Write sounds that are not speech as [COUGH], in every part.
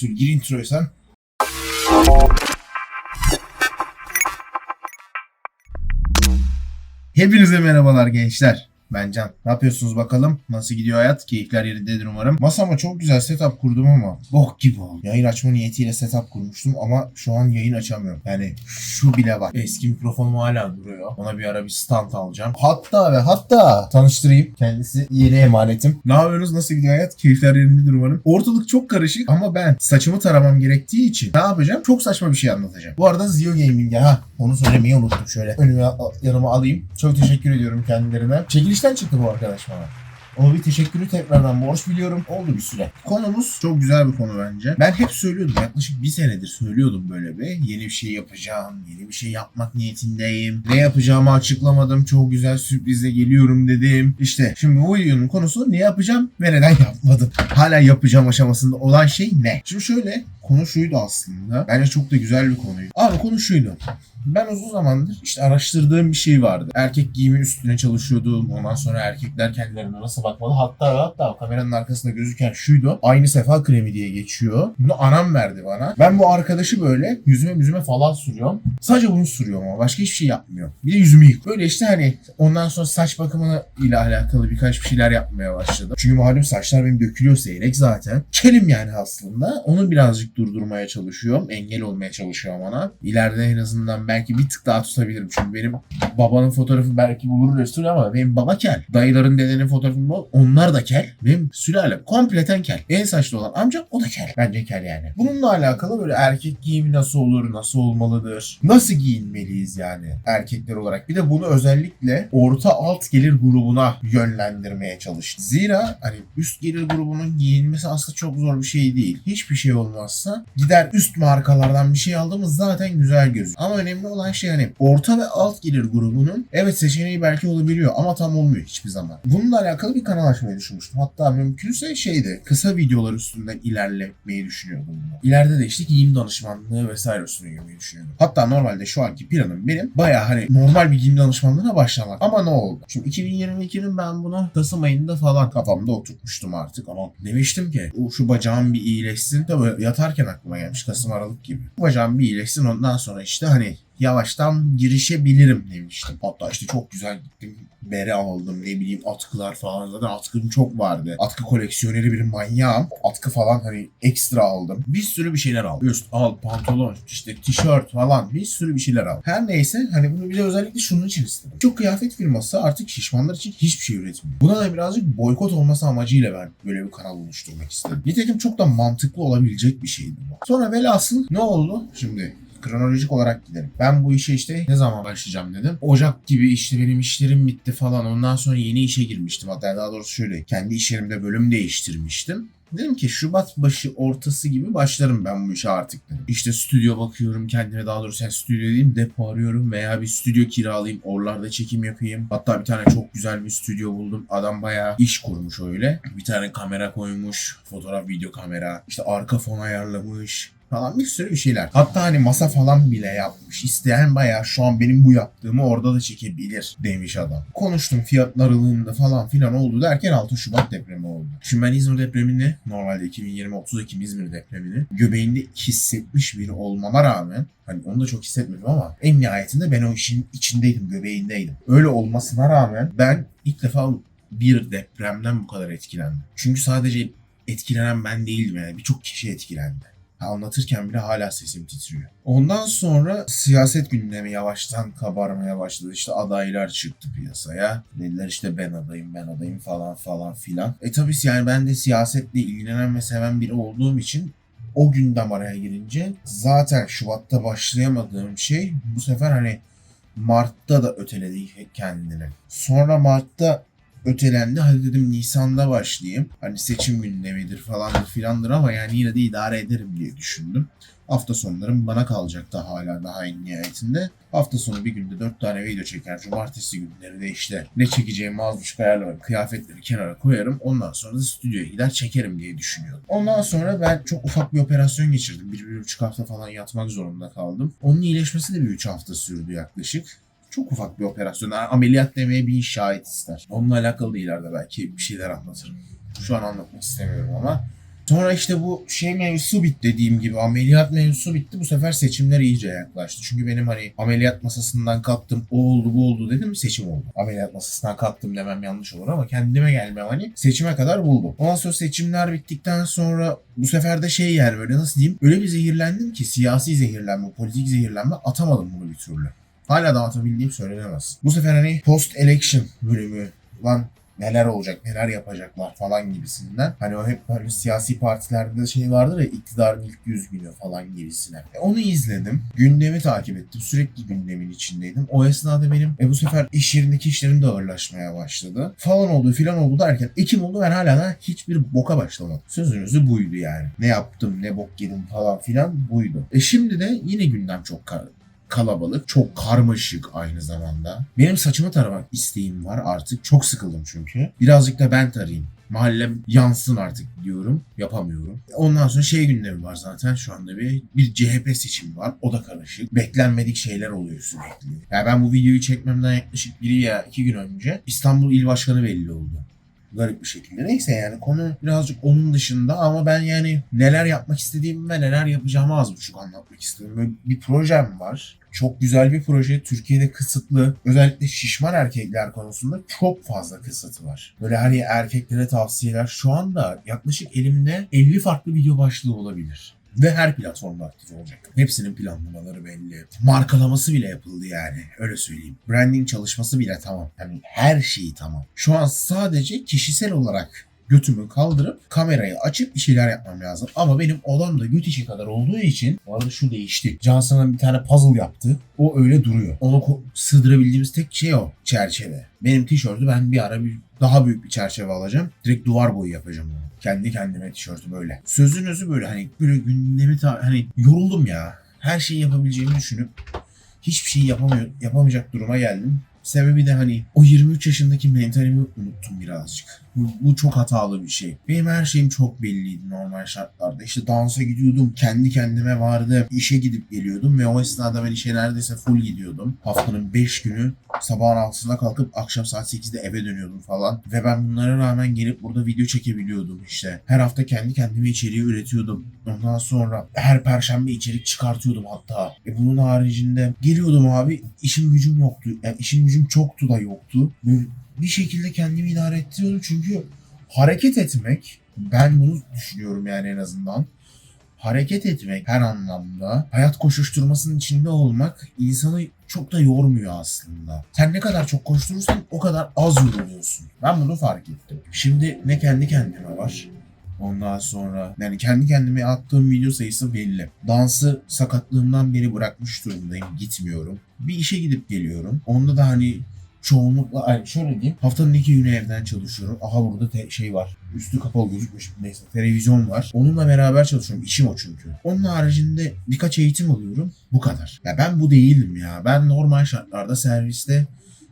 usul gir introyu sen. Hepinize merhabalar gençler. Ben Can. Ne yapıyorsunuz bakalım? Nasıl gidiyor hayat? Keyifler yerindedir umarım. Masama çok güzel setup kurdum ama bok gibi oldu. Yayın açma niyetiyle setup kurmuştum ama şu an yayın açamıyorum. Yani şu bile var. Eski mikrofonum hala duruyor. Ona bir ara bir stand alacağım. Hatta ve hatta tanıştırayım. Kendisi yeni emanetim. Ne yapıyorsunuz? Nasıl gidiyor hayat? Keyifler yerindedir umarım. Ortalık çok karışık ama ben saçımı taramam gerektiği için ne yapacağım? Çok saçma bir şey anlatacağım. Bu arada Zio Gaming'e ha onu söylemeyi unuttum. Şöyle önüme yanıma alayım. Çok teşekkür ediyorum kendilerine. Çekilişten çıktı bu arkadaş bana. Ona bir teşekkürü tekrardan borç biliyorum. Oldu bir süre. Konumuz çok güzel bir konu bence. Ben hep söylüyordum. Yaklaşık bir senedir söylüyordum böyle bir. Yeni bir şey yapacağım. Yeni bir şey yapmak niyetindeyim. Ne yapacağımı açıklamadım. Çok güzel sürprizle geliyorum dedim. İşte şimdi bu videonun konusu ne yapacağım ve neden yapmadım. Hala yapacağım aşamasında olan şey ne? Şimdi şöyle konu şuydu aslında. Bence çok da güzel bir konuydu. Abi konu şuydu. Ben uzun zamandır işte araştırdığım bir şey vardı. Erkek giyimi üstüne çalışıyordum. Ondan sonra erkekler kendilerine nasıl bakmalı. Hatta hatta kameranın arkasında gözüken şuydu. Aynı sefa kremi diye geçiyor. Bunu anam verdi bana. Ben bu arkadaşı böyle yüzüme yüzüme falan sürüyorum. Sadece bunu sürüyorum ama başka hiçbir şey yapmıyor. Bir de yüzümü yık. Böyle işte hani ondan sonra saç bakımı ile alakalı birkaç bir şeyler yapmaya başladım. Çünkü malum saçlar benim dökülüyor seyrek zaten. Kelim yani aslında. Onu birazcık durdurmaya çalışıyorum. Engel olmaya çalışıyorum ona. İleride en azından belki bir tık daha tutabilirim. Çünkü benim babanın fotoğrafı belki bulur resul ama benim baba kel. Dayıların dedenin fotoğrafı bul. Onlar da kel. Benim sülalem kompleten kel. En saçlı olan amcam o da kel. Bence kel yani. Bununla alakalı böyle erkek giyimi nasıl olur, nasıl olmalıdır, nasıl giyinmeliyiz yani erkekler olarak. Bir de bunu özellikle orta alt gelir grubuna yönlendirmeye çalıştım. Zira hani üst gelir grubunun giyinmesi aslında çok zor bir şey değil. Hiçbir şey olmazsa gider üst markalardan bir şey aldığımız zaten güzel gözüküyor. Ama önemli olan şey hani orta ve alt gelir grubunun evet seçeneği belki olabiliyor ama tam olmuyor hiçbir zaman. Bununla alakalı bir kanal açmayı düşünmüştüm. Hatta mümkünse şeyde kısa videolar üstünden ilerlemeyi düşünüyordum. bunu. İleride de işte giyim danışmanlığı vesaire üstüne girmeyi düşünüyordum. Hatta normalde şu anki planım benim baya hani normal bir giyim danışmanlığına başlamak. Ama ne oldu? Şimdi 2022'nin ben bunu Kasım ayında falan kafamda oturtmuştum artık ama demiştim ki şu bacağım bir iyileşsin. Tabii yatarken aklıma gelmiş Kasım Aralık gibi. Bacağım bir iyileşsin ondan sonra işte hani yavaştan girişebilirim demiştim. Hatta işte çok güzel gittim. Bere aldım ne bileyim atkılar falan. Zaten atkım çok vardı. Atkı koleksiyoneri bir manyağım. Atkı falan hani ekstra aldım. Bir sürü bir şeyler aldım. Üst, alt, pantolon, işte tişört falan bir sürü bir şeyler aldım. Her neyse hani bunu bir de özellikle şunun için istedim. Çok kıyafet firması artık şişmanlar için hiçbir şey üretmiyor. Buna da birazcık boykot olması amacıyla ben böyle bir kanal oluşturmak istedim. Nitekim çok da mantıklı olabilecek bir şeydi bu. Sonra velhasıl ne oldu? Şimdi kronolojik olarak gidelim. Ben bu işe işte ne zaman başlayacağım dedim. Ocak gibi işte benim işlerim bitti falan. Ondan sonra yeni işe girmiştim. Hatta daha doğrusu şöyle kendi iş yerimde bölüm değiştirmiştim. Dedim ki Şubat başı ortası gibi başlarım ben bu işe artık dedim. İşte stüdyo bakıyorum kendime daha doğrusu yani stüdyo diyeyim depo arıyorum veya bir stüdyo kiralayayım oralarda çekim yapayım. Hatta bir tane çok güzel bir stüdyo buldum. Adam bayağı iş kurmuş öyle. Bir tane kamera koymuş. Fotoğraf video kamera. İşte arka fon ayarlamış falan bir sürü bir şeyler. Hatta hani masa falan bile yapmış. İsteyen bayağı şu an benim bu yaptığımı orada da çekebilir demiş adam. Konuştum fiyatlar aralığında falan filan oldu derken 6 Şubat depremi oldu. Şimdi ben İzmir depremini normalde 2020 30 Ekim İzmir depremini göbeğinde hissetmiş biri olmama rağmen Hani onu da çok hissetmedim ama en nihayetinde ben o işin içindeydim, göbeğindeydim. Öyle olmasına rağmen ben ilk defa bir depremden bu kadar etkilendim. Çünkü sadece etkilenen ben değildim yani birçok kişi etkilendi. Anlatırken bile hala sesim titriyor. Ondan sonra siyaset gündemi yavaştan kabarmaya başladı. İşte adaylar çıktı piyasaya. Dediler işte ben adayım ben adayım falan falan filan. E tabii yani ben de siyasetle ilgilenen ve seven biri olduğum için o gündem araya girince zaten Şubat'ta başlayamadığım şey bu sefer hani Mart'ta da öteledi kendini. Sonra Mart'ta ötelendi. Hadi dedim Nisan'da başlayayım. Hani seçim gündemidir falandır filandır ama yani yine de idare ederim diye düşündüm. Hafta sonlarım bana kalacaktı hala daha en nihayetinde. Hafta sonu bir günde dört tane video çeker. Cumartesi günleri de işte ne çekeceğimi az buçuk ayarlarım. Kıyafetleri kenara koyarım. Ondan sonra da stüdyoya gider çekerim diye düşünüyordum. Ondan sonra ben çok ufak bir operasyon geçirdim. Bir, bir buçuk hafta falan yatmak zorunda kaldım. Onun iyileşmesi de bir üç hafta sürdü yaklaşık. Çok ufak bir operasyon. Ameliyat demeye bir şahit ister. Onunla alakalı da ileride belki bir şeyler anlatırım. Şu an anlatmak istemiyorum ama Sonra işte bu şey mevzusu bitti dediğim gibi ameliyat mevzusu bitti. Bu sefer seçimler iyice yaklaştı. Çünkü benim hani ameliyat masasından kalktım o oldu bu oldu dedim seçim oldu. Ameliyat masasından kalktım demem yanlış olur ama kendime gelmem hani seçime kadar buldum. Ondan sonra seçimler bittikten sonra bu sefer de şey yani böyle nasıl diyeyim öyle bir zehirlendim ki siyasi zehirlenme, politik zehirlenme atamadım bunu bir türlü. Hala da atabildiğim söylenemez. Bu sefer hani post election bölümü lan neler olacak, neler yapacaklar falan gibisinden. Hani o hep böyle siyasi partilerde şey vardır ya iktidarın ilk yüz günü falan gibisine. E, onu izledim. Gündemi takip ettim. Sürekli gündemin içindeydim. O esnada benim e, bu sefer iş yerindeki işlerim de ağırlaşmaya başladı. Falan oldu filan oldu derken Ekim oldu ben hala da hiçbir boka başlamadım. Sözünüzü buydu yani. Ne yaptım, ne bok yedim falan filan buydu. E şimdi de yine gündem çok kar kalabalık, çok karmaşık aynı zamanda. Benim saçımı taramak isteğim var artık. Çok sıkıldım çünkü. Birazcık da ben tarayayım. Mahallem yansın artık diyorum. Yapamıyorum. Ondan sonra şey gündemi var zaten şu anda bir, bir CHP seçimi var. O da karışık. Beklenmedik şeyler oluyor sürekli. Yani ben bu videoyu çekmemden yaklaşık bir ya iki gün önce İstanbul İl Başkanı belli oldu garip bir şekilde. Neyse yani konu birazcık onun dışında ama ben yani neler yapmak istediğimi ve neler yapacağımı az buçuk anlatmak istiyorum. Böyle bir projem var. Çok güzel bir proje. Türkiye'de kısıtlı. Özellikle şişman erkekler konusunda çok fazla kısıtı var. Böyle hani erkeklere tavsiyeler. Şu anda yaklaşık elimde 50 farklı video başlığı olabilir. Ve her platformda aktif olacak. Hepsinin planlamaları belli. Markalaması bile yapıldı yani. Öyle söyleyeyim. Branding çalışması bile tamam. Yani her şeyi tamam. Şu an sadece kişisel olarak götümü kaldırıp kamerayı açıp bir şeyler yapmam lazım. Ama benim odam da göt işi kadar olduğu için bu arada şu değişti. Johnson'ın bir tane puzzle yaptı. O öyle duruyor. Onu sığdırabildiğimiz tek şey o. Çerçeve. Benim tişörtü ben bir ara bir daha büyük bir çerçeve alacağım. Direkt duvar boyu yapacağım onu. Kendi kendime tişörtü böyle. Sözünüzü böyle hani böyle gündemi hani yoruldum ya. Her şeyi yapabileceğimi düşünüp hiçbir şey yapamıyor, yapamayacak duruma geldim. Sebebi de hani o 23 yaşındaki mentalimi unuttum birazcık. Bu, çok hatalı bir şey. Benim her şeyim çok belliydi normal şartlarda. İşte dansa gidiyordum, kendi kendime vardı. işe gidip geliyordum ve o esnada ben işe neredeyse full gidiyordum. Haftanın 5 günü sabahın 6'sında kalkıp akşam saat 8'de eve dönüyordum falan. Ve ben bunlara rağmen gelip burada video çekebiliyordum işte. Her hafta kendi kendime içeriği üretiyordum. Ondan sonra her perşembe içerik çıkartıyordum hatta. E bunun haricinde geliyordum abi işim gücüm yoktu. Yani işim gücüm çoktu da yoktu. Bir şekilde kendimi idare ettiriyordum çünkü hareket etmek ben bunu düşünüyorum yani en azından. Hareket etmek her anlamda, hayat koşuşturmasının içinde olmak insanı çok da yormuyor aslında. Sen ne kadar çok koşturursan o kadar az yoruluyorsun. Ben bunu fark ettim. Şimdi ne kendi kendime var. Ondan sonra yani kendi kendime attığım video sayısı belli. Dansı sakatlığımdan beri bırakmış durumdayım. Gitmiyorum. Bir işe gidip geliyorum. Onda da hani çoğunlukla ay şöyle diyeyim haftanın iki günü evden çalışıyorum. Aha burada te- şey var. Üstü kapalı gözükmüş. Neyse televizyon var. Onunla beraber çalışıyorum. İşim o çünkü. Onun haricinde birkaç eğitim alıyorum. Bu kadar. Ya ben bu değilim ya. Ben normal şartlarda serviste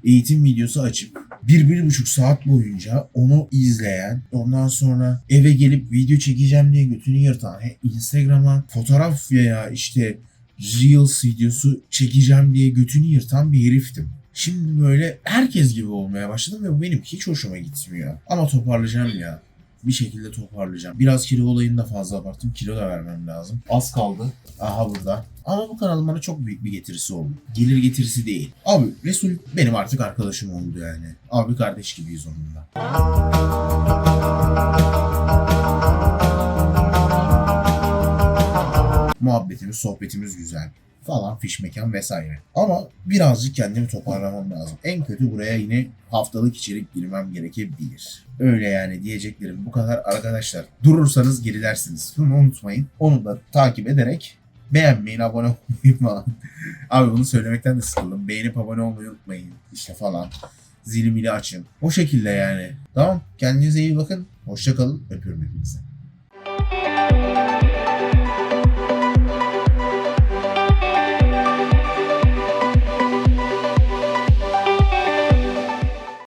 eğitim videosu açıp bir, bir buçuk saat boyunca onu izleyen, ondan sonra eve gelip video çekeceğim diye götünü yırtan, Instagram'a fotoğraf veya işte Reels videosu çekeceğim diye götünü yırtan bir heriftim. Şimdi böyle herkes gibi olmaya başladım ve bu benim hiç hoşuma gitmiyor. Ama toparlayacağım ya. Bir şekilde toparlayacağım. Biraz kilo olayını da fazla abarttım. Kilo da vermem lazım. Az kaldı. Aha burada. Ama bu kanalın bana çok büyük bir getirisi oldu. Gelir getirisi değil. Abi Resul benim artık arkadaşım oldu yani. Abi kardeş gibiyiz onunla. Muhabbetimiz, sohbetimiz güzel falan fiş mekan vesaire. Ama birazcık kendimi toparlamam lazım. En kötü buraya yine haftalık içerik girmem gerekebilir. Öyle yani diyeceklerim bu kadar arkadaşlar. Durursanız gerilersiniz. Bunu unutmayın. Onu da takip ederek beğenmeyin, abone [LAUGHS] olmayı falan. Abi bunu söylemekten de sıkıldım. Beğenip abone olmayı unutmayın. İşte falan. Zili mili açın. O şekilde yani. Tamam. Kendinize iyi bakın. Hoşça kalın. Öpüyorum hepinizi.